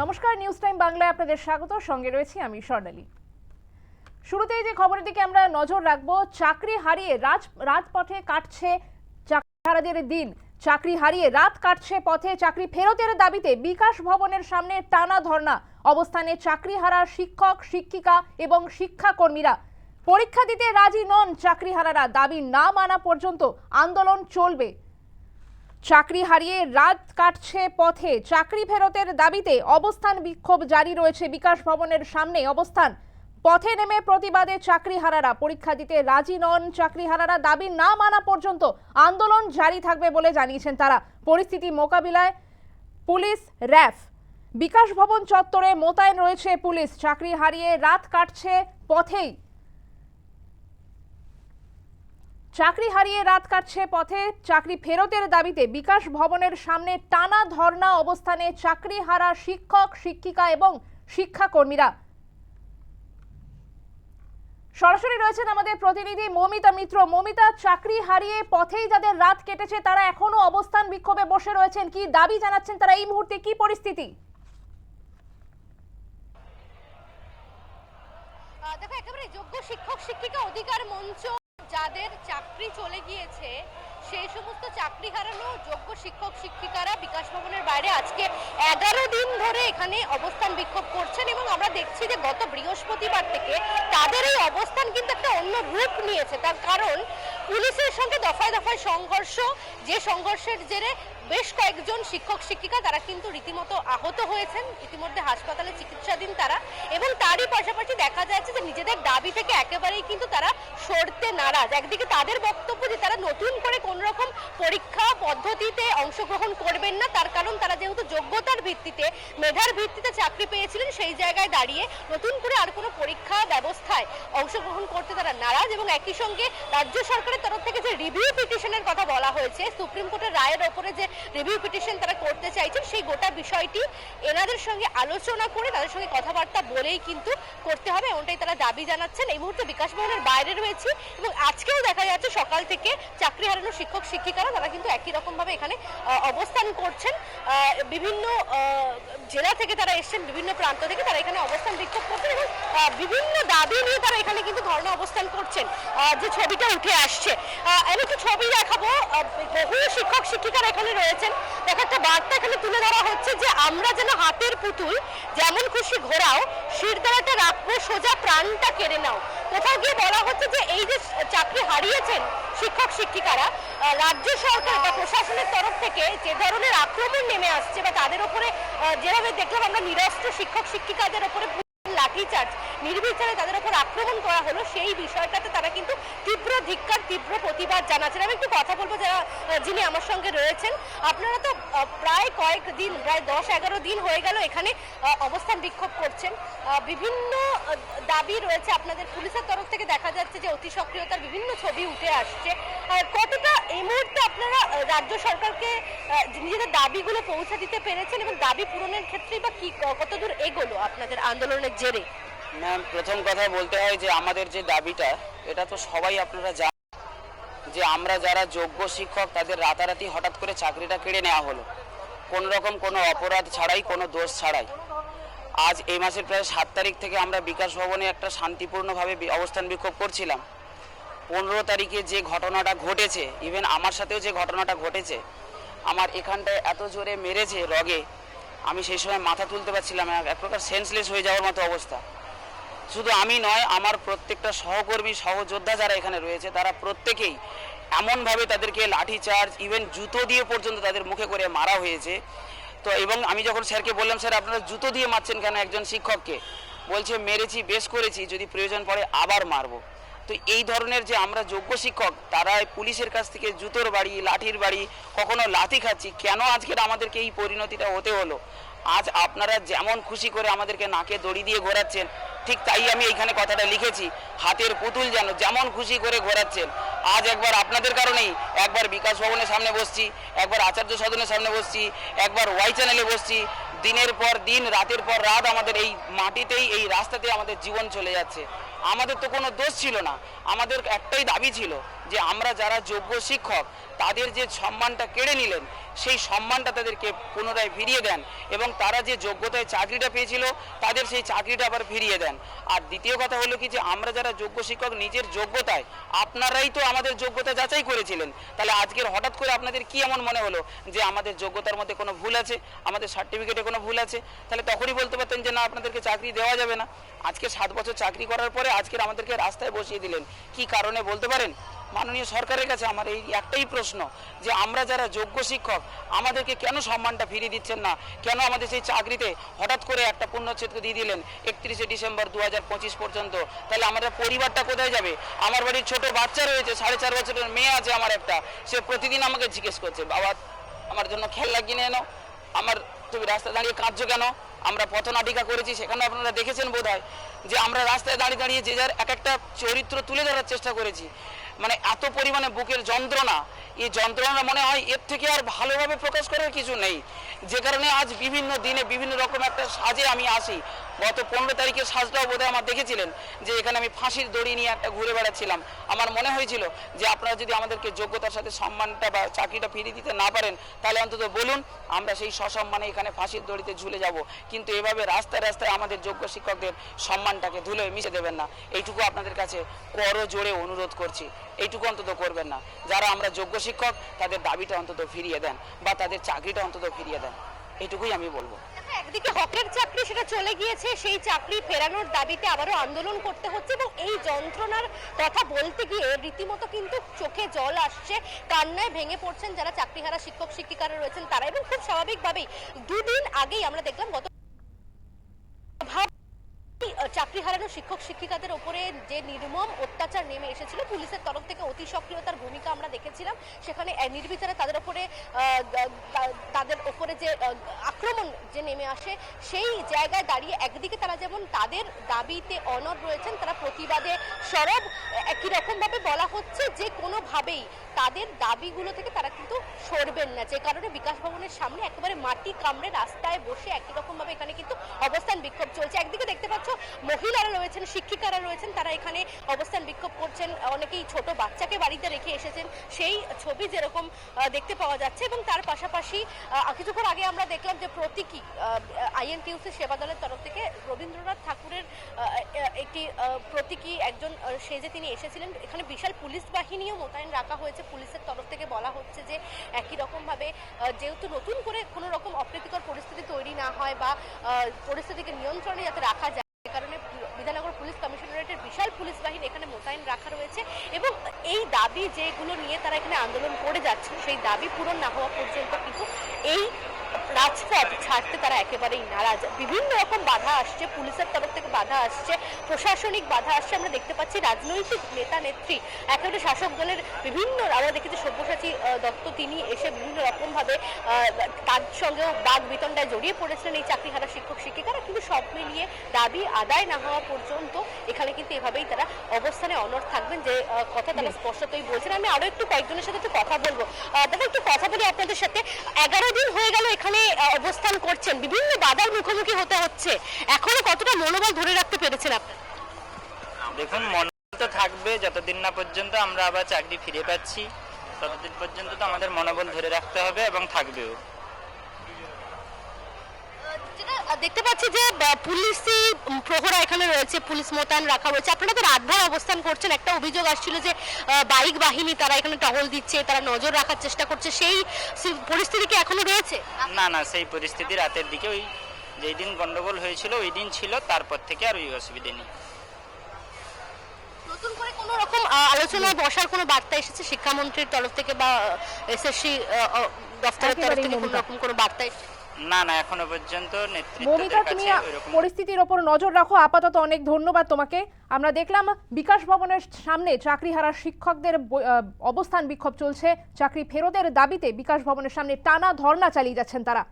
নমস্কার news time বাংলায় আপনাদের স্বাগত। সঙ্গে রয়েছি আমি স্বর্ণালী। শুরুতেই যে খবরের দিকে আমরা নজর রাখব, চাকরি হারিয়ে রাজ, রাজপথে কাটছে চাকরিহারাদের দিন। চাকরি হারিয়ে রাত কাটছে পথে, চাকরি ফেরতের দাবিতে বিকাশ ভবনের সামনে টানা ধর্ণা। অবস্থানে চাকরিহারা শিক্ষক, শিক্ষিকা এবং শিক্ষাকর্মীরা পরীক্ষা দিতে রাজি নন চাকরিহারারা। দাবি না মানা পর্যন্ত আন্দোলন চলবে। চাকরি হারিয়ে রাত কাটছে পথে। চাকরি ফেরতের দাবিতে অবস্থান বিক্ষোভ জারি রয়েছে বিকাশ ভবনের সামনে। অবস্থান, পথে নেমে প্রতিবাদে চাকরিহারারা পরীক্ষা দিতে রাজি নন চাকরিহারারা দাবি না মানা পর্যন্ত আন্দোলন জারি থাকবে বলে জানিয়েছেন তারা। পরিস্থিতি মোকাবিলায় পুলিশ র্যাফ। বিকাশ ভবন চত্বরে মোতায়েন রয়েছে পুলিশ। চাকরি হারিয়ে রাত কাটছে পথেই। চাকরি হারিয়ে রাত কাটছে পথে, চাকরি ফেরতের দাবিতে বিকাশ ভবনের সামনে টানা ধর্ণা অবস্থানে চাকরি হারা শিক্ষক, শিক্ষিকা এবং শিক্ষাকর্মীরা। সরাসরি রয়েছেন আমাদের প্রতিনিধি মমিতা মিত্র। মমিতা, চাকরি হারিয়ে পথেই যাদের রাত কেটেছে, তারা এখনও অবস্থান বিক্ষোভে বসে রয়েছেন। কি দাবি জানাচ্ছেন তারা? এই মুহূর্তে কি পরিস্থিতি? দেখো, একেবারে যোগ্য শিক্ষক, শিক্ষিকা অধিকার মঞ্চ যাদের চাকরি চলে গিয়েছে, সেই সমস্ত চাকরি হারানো যোগ্য শিক্ষক, শিক্ষিকারা বিকাশ ভবনের বাইরে আজকে এগারো দিন ধরে এখানে অবস্থান বিক্ষোভ করছেন এবং আমরা দেখছি যে গত বৃহস্পতিবার থেকে তাদের এই অবস্থান কিন্তু একটা অন্য রূপ নিয়েছে। তার কারণ, পুলিশের সঙ্গে দফায় দফায় সংঘর্ষ, যে সংঘর্ষের জেরে বেশ কয়েকজন শিক্ষক, শিক্ষিকা তারা কিন্তু রীতিমতো আহত হয়েছেন। ইতিমধ্যে হাসপাতালে চিকিৎসাধীন তারা এবং তারই পাশাপাশি দেখা যাচ্ছে যে নিজেদের দাবি থেকে একেবারেই কিন্তু তারা সরতে নারাজ। একদিকে তাদের বক্তব্য যে তারা নতুন করে কোন রকম পরীক্ষা পদ্ধতিতে অংশগ্রহণ করবেন না, তার কারণ তারা যেহেতু যোগ্যতার ভিত্তিতে, মেধার ভিত্তিতে চাকরি পেয়েছিলেন, সেই জায়গায় দাঁড়িয়ে নতুন করে আর কোনো পরীক্ষা ব্যবস্থায় অংশগ্রহণ করতে তারা নারাজ এবং একই সঙ্গে রাজ্য সরকারের তরফ থেকে যে রিভিউ পিটিশনের কথা বলা হয়েছে, সুপ্রিম কোর্টের রায়ের ওপরে যে রিভিউ পিটিশন তারা করতে চাইছেন, সেই গোটা বিষয়টি এনাদের সঙ্গে আলোচনা করে তাদের সঙ্গে কথাবার্তা বলেই কিন্তু করতে হবে, এমনটাই তারা দাবি জানাচ্ছেন। এই মুহূর্তে বিকাশ ভবনের বাইরে রয়েছে এবং আজকেও দেখা যাচ্ছে সকাল থেকে চাকরি হারানো শিক্ষক, শিক্ষিকারা, তারা কিন্তু একই রকম ভাবে এখানে অবস্থান করছেন। বিভিন্ন জেলা থেকে তারা এসেছেন, বিভিন্ন প্রান্ত থেকে তারা এখানে অবস্থান বিক্ষোভ করছেন এবং বিভিন্ন দাবি নিয়ে তারা এখানে কিন্তু ধর্ণা অবস্থান করছেন। যে ছবিটা উঠে আসছে। আমি একটু ছবি দেখাবো। বহু শিক্ষক, শিক্ষিকারা এখানে রয়েছেন দেখো, একটা বার্তা এখানে তুলে ধরা হচ্ছে যে আমরা যেন হাতের পুতুল, যেমন খুশি ঘোরাও শিরদাঁড়াটা রাখব, সোজা প্রাণটা কেড়ে নাও। কোথাও গিয়ে বলা হচ্ছে যে এই যে চাকরি হারিয়েছেন শিক্ষক, শিক্ষিকারা রাজ্য সরকার বা প্রশাসনের তরফ থেকে যে ধরনের আক্রমণ নেমে আসছে বা তাদের উপরে যেভাবে দেখলাম আমরা নিরস্ত্র শিক্ষক, শিক্ষিকাদের উপরে লাঠিচার্জ নির্বিচারে তাদের উপর আক্রমণ করা হলো, সেই বিষয়টাতে তারা কিন্তু তীব্র ধিক্কার, তীব্র প্রতিবাদ জানাচ্ছেন। আমি একটু কথা বলব যারা যিনি আমার সঙ্গে রয়েছেন। আপনারা তো প্রায় কয়েক দিন, প্রায় দশ, এগারো দিন হয়ে গেল এখানে অবস্থান বিক্ষোভ করছেন। বিভিন্ন দাবি রয়েছে আপনাদের পুলিশের তরফ থেকে। দেখা যাচ্ছে যে অতি সক্রিয়তার বিভিন্ন ছবি উঠে আসছে। কতটা এই মুহূর্তে আপনারা রাজ্য সরকারকে নিজেদের দাবিগুলো পৌঁছে দিতে পেরেছেন এবং দাবি পূরণের ক্ষেত্রে বা কি, কতদূর এগোলো আপনাদের আন্দোলনের জেরে? ম্যাম প্রথম কথা বলতে হয় যে আমাদের যে দাবিটা, এটা তো সবাই আপনারা জানেন যে আমরা যারা যোগ্য শিক্ষক, তাদের রাতারাতি হঠাৎ করে চাকরিটা কেড়ে নেওয়া হলো। কোন রকম কোনো অপরাধ ছাড়াই, কোনো দোষ ছাড়াই। আজ এই মাসের প্রায় সাত তারিখ থেকে আমরা বিকাশ ভবনে একটা শান্তিপূর্ণভাবে অবস্থান বিক্ষোভ করছিলাম। পনেরো তারিখে যে ঘটনাটা ঘটেছে ইভেন আমার সাথেও যে ঘটনাটা ঘটেছে, আমার এখানটায় এত জোরে মেরেছে রগে, আমি সেই সময় মাথা তুলতে পারছিলাম এক প্রকার সেন্সলেস হয়ে যাওয়ার মতো অবস্থা। শুধু আমি নয়, আমার প্রত্যেকটা সহকর্মী, সহযোদ্ধা যারা এখানে রয়েছে, তারা প্রত্যেকেই এমনভাবে তাদেরকে লাঠি চার্জ ইভেন জুতো দিয়ে পর্যন্ত তাদের মুখে করে মারা হয়েছে। তো এবং আমি যখন স্যারকে বললাম, স্যার, আপনারা জুতো দিয়ে মারছেন কেন একজন শিক্ষককে? বলছে, মেরেছি, বেশ করেছি, যদি প্রয়োজন পড়ে আবার মারবো। তো এই ধরনের যে আমরা যোগ্য শিক্ষক, তারা পুলিশের কাছ থেকে জুতোর বাড়ি, লাঠির বাড়ি, কখনো লাথি খাচ্ছি, কেন আজকের আমাদেরকে এই পরিণতিটা হতে হলো? আজ আপনারা যেমন খুশি করে আমাদেরকে নাকে দড়ি দিয়ে ঘোরাচ্ছেন, ঠিক তাই আমি এইখানে কথাটা লিখেছি, হাতের পুতুল যেন যেমন খুশি করে ঘোরাচ্ছেন। আজ একবার আপনাদের কারণেই একবার বিকাশ ভবনের সামনে বসছি, একবার আচার্য সদনের সামনে বসছি, একবার ওয়াই চ্যানেলে বসছি। দিনের পর দিন, রাতের পর রাত আমাদের এই মাটিতেই, এই রাস্তাতে আমাদের জীবন চলে যাচ্ছে। আমাদের তো কোনো দোষ ছিল না, আমাদের একটাই দাবি ছিল যে আমরা যারা যোগ্য শিক্ষক, তাদের যে সম্মানটা কেড়ে নিলেন, সেই সম্মানটা তাদেরকে পুনরায় ফিরিয়ে দেন এবং তারা যে যোগ্যতায় চাকরিটা পেয়েছিল, তাদের সেই চাকরিটা আবার ফিরিয়ে দেন। আর দ্বিতীয় কথা হলো কি যে, আমরা যারা যোগ্য শিক্ষক, নিজের যোগ্যতায়, আপনারাই তো আমাদের যোগ্যতা যাচাই করেছিলেন। তাহলে আজকের হঠাৎ করে আপনাদের কি এমন মনে হলো যে, আমাদের যোগ্যতার মধ্যে কোনো ভুল আছে? আমাদের সার্টিফিকেটে কোনো ভুল আছে? তাহলে তখনই বলতে পারতেন যে, না, আপনাদেরকে চাকরি দেওয়া যাবে না। আজকে সাত বছর চাকরি করার পরে আজকের আমাদেরকে রাস্তায় বসিয়ে দিলেন। কি কারণে বলতে পারেন? মাননীয় সরকারের কাছে আমার এই একটাই প্রশ্ন যে আমরা যারা যোগ্য শিক্ষক, আমাদেরকে কেন সম্মানটা ফিরিয়ে দিচ্ছেন না? কেন আমাদের সেই চাকরিতে হঠাৎ করে একটা পূর্ণচ্ছেদ দিয়ে দিলেন একত্রিশে ডিসেম্বর দু হাজার পঁচিশ পর্যন্ত? তাহলে আমাদের পরিবারটা কোথায় যাবে? আমার বাড়ির ছোট বাচ্চা রয়েছে, সাড়ে চার বছরের মেয়ে আছে আমার একটা। সে প্রতিদিন আমাকে জিজ্ঞেস করছে, বাবা, আমার জন্য খেলনা কিনে এনো আমার, তুমি রাস্তায় দাঁড়িয়ে কাঁদছো কেন? আমরা পথনাটিকা করেছি, সেখানে আপনারা দেখেছেন বোধহয় যে আমরা রাস্তায় দাঁড়িয়ে দাঁড়িয়ে যে যার এক একটা চরিত্র তুলে ধরার চেষ্টা করেছি। মানে এত পরিমাণে বুকের যন্ত্রণা। এই যন্ত্রণা মনে হয় এর থেকে আর ভালোভাবে প্রকাশ করার কিছু নেই। যে কারণে আজ বিভিন্ন দিনে বিভিন্ন রকম একটা সাজে আমি আসি। গত পনেরো তারিখের সাজটাও বোধহয় আমার দেখেছিলেন যে এখানে আমি ফাঁসির দড়ি নিয়ে একটা ঘুরে বেড়াচ্ছিলাম। আমার মনে হয়েছিল যে আপনারা যদি আমাদেরকে যোগ্যতার সাথে সম্মানটা বা চাকরিটা ফিরিয়ে দিতে না পারেন, তাহলে অন্তত বলুন, আমরা সেই সসম্মানে এখানে ফাঁসির দড়িতে ঝুলে যাব। কিন্তু এভাবে রাস্তায় রাস্তায় আমাদের যোগ্য শিক্ষকদের সম্মানটাকে ধুলে মিশে দেবেন না। এইটুকু আপনাদের কাছে করো জোরে অনুরোধ করছি। এইটুকু অন্তত করবেন না। যারা আমরা যোগ্য শিক্ষক, তাদের দাবিটা অন্তত ফিরিয়ে দেন বা তাদের চাকরিটা অন্তত ফিরিয়ে দেন। এইটুকুই আমি বলব। একদিকে হকের চাকরি সেটা চলে গিয়েছে, সেই চাকরি ফেরানোর দাবিতে আবারও আন্দোলন করতে হচ্ছে এবং এই যন্ত্রণার কথা বলতে গিয়ে রীতিমতো কিন্তু চোখে জল আসছে, কান্নায় ভেঙে পড়ছেন যারা চাকরিহারা শিক্ষক শিক্ষিকারা রয়েছেন তারা এবং খুব স্বাভাবিকভাবেই দুদিন আগেই আমরা দেখলাম গত চাকরি হারানো শিক্ষক শিক্ষিকাদের ওপরে যে নির্মম অত্যাচার নেমে এসেছিল, পুলিশের তরফ থেকে অতি সক্রিয়তার ভূমিকা আমরা দেখেছিলাম। সেখানে নির্বিচারে তাদের ওপরে তাদের ওপরে যে আক্রমণ যে নেমে আসে, সেই জায়গায় দাঁড়িয়ে একদিকে তারা যেমন তাদের দাবিতে অনর রয়েছেন, তারা প্রতিবাদে সরব, একই রকম ভাবে বলা হচ্ছে যে কোনোভাবেই তাদের দাবিগুলো থেকে তারা কিন্তু সরবেন না। যে কারণে বিকাশ ভবনের সামনে একেবারে মাটি কামড়ে রাস্তায় বসে একই রকমভাবে এখানে কিন্তু অবস্থান বিক্ষোভ চলছে। একদিকে দেখতে পাচ্ছ মহিলারা রয়েছেন শিক্ষিকারা রয়েছেন তারা এখানে অবস্থান বিক্ষোভ করছেন। অনেকেই ছোট বাচ্চাকে বাড়িতে রেখে এসেছেন। সেই ছবি যেরকম দেখতে পাওয়া যাচ্ছে এবং তার পাশাপাশি কিছুক্ষণ আগে আমরা দেখলাম যে প্রতীকী আইএনটিউসি সেবা দলের তরফ থেকে রবীন্দ্রনাথ ঠাকুরের একটি প্রতীকী একজন আহ, সেজে তিনি এসেছিলেন। এখানে বিশাল পুলিশ বাহিনীও মোতায়েন রাখা হয়েছে। পুলিশের তরফ থেকে বলা হচ্ছে যে একই রকম ভাবে যেহেতু নতুন করে কোনো রকম অপ্রীতিকর পরিস্থিতি তৈরি না হয় বা পরিস্থিতিকে নিয়ন্ত্রণে যাতে রাখা যায় সে কারণে বিধাননগর পুলিশ কমিশনারেটের বিশাল পুলিশ বাহিনী এখানে মোতায়েন রাখা রয়েছে এবং এই দাবি যেগুলো নিয়ে তারা এখানে আন্দোলন করে যাচ্ছে সেই দাবি পূরণ না হওয়া পর্যন্ত কিন্তু এই রাজপথ ছাড়তে তারা একেবারেই নারাজ। বিভিন্ন রকম বাধা আসছে পুলিশের তরফ বাধা আসছে প্রশাসনিক বাধা আসছে আমরা দেখতে পাচ্ছি রাজনৈতিক নেতা নেত্রী একেবারে শাসক দলের বিভিন্ন আমরা দেখেছি সব্যসাচী দত্ত তিনি এসে বিভিন্ন রকম ভাবে তার সঙ্গেও বাদ বিতণ্ডায় জড়িয়ে পড়েছিলেন এই চাকরিহারা শিক্ষক শিক্ষিকারা কিন্তু সব মিলিয়ে দাবি আদায় না হওয়া পর্যন্ত এখানে কিন্তু এভাবেই তারা অবস্থানে অনর থাকবেন যে কথা তারা স্পষ্টতই বলছেন। আমি আরও একটু কয়েকজনের সাথে একটু কথা বলব। দাদা আপনাদের সাথে এগারো দিন হয়ে গেল এখানে অবস্থান করছেন। বিভিন্ন বাধার মুখোমুখি হতে হচ্ছে। এখনও কতটা মনোবল ধরে রাখতে পেরেছেন আপনি? দেখুন, মনোবল তো থাকবে, যতদিন না পর্যন্ত আমরা আবার চাকরি ফিরে পাচ্ছি, ততদিন পর্যন্ত তো আমাদের মনোবল ধরে রাখতে হবে এবং থাকবেও। দেখতে পাচ্ছি যে পুলিশি প্রহরা এখানে রয়েছে পুলিশ মোতায়েন রাখা রয়েছে আপনারা তো রাতভর অবস্থান করছেন একটা অভিযোগ আসছিল যে বাইক বাহিনী তারা এখানে টহল দিচ্ছে তারা নজর রাখার চেষ্টা করছে। সেই পরিস্থিতি কি এখনও রয়েছে? না না সেই পরিস্থিতি রাতের দিকে ওই যেই দিন গন্ডগোল হয়েছিল ওই দিন ছিল তারপর থেকে আর ওই অসুবিধে নেই। নতুন করে কোনো রকম আলোচনায় বসার কোনো বার্তা এসেছে শিক্ষামন্ত্রীর তরফ থেকে বা এসএসসি দপ্তরের তরফ থেকে কোনো রকম কোনো বার্তা এসেছে? না না এখনও পর্যন্ত মমিতা তুমি পরিস্থিতির ওপর নজর রাখো। আপাতত অনেক ধন্যবাদ তোমাকে। আমরা দেখলাম বিকাশ ভবনের সামনে চাকরি হারা শিক্ষকদের অবস্থান বিক্ষোভ চলছে। চাকরি ফেরতের দাবিতে বিকাশ ভবনের সামনে টানা ধর্ণা চালিয়ে যাচ্ছেন তারা।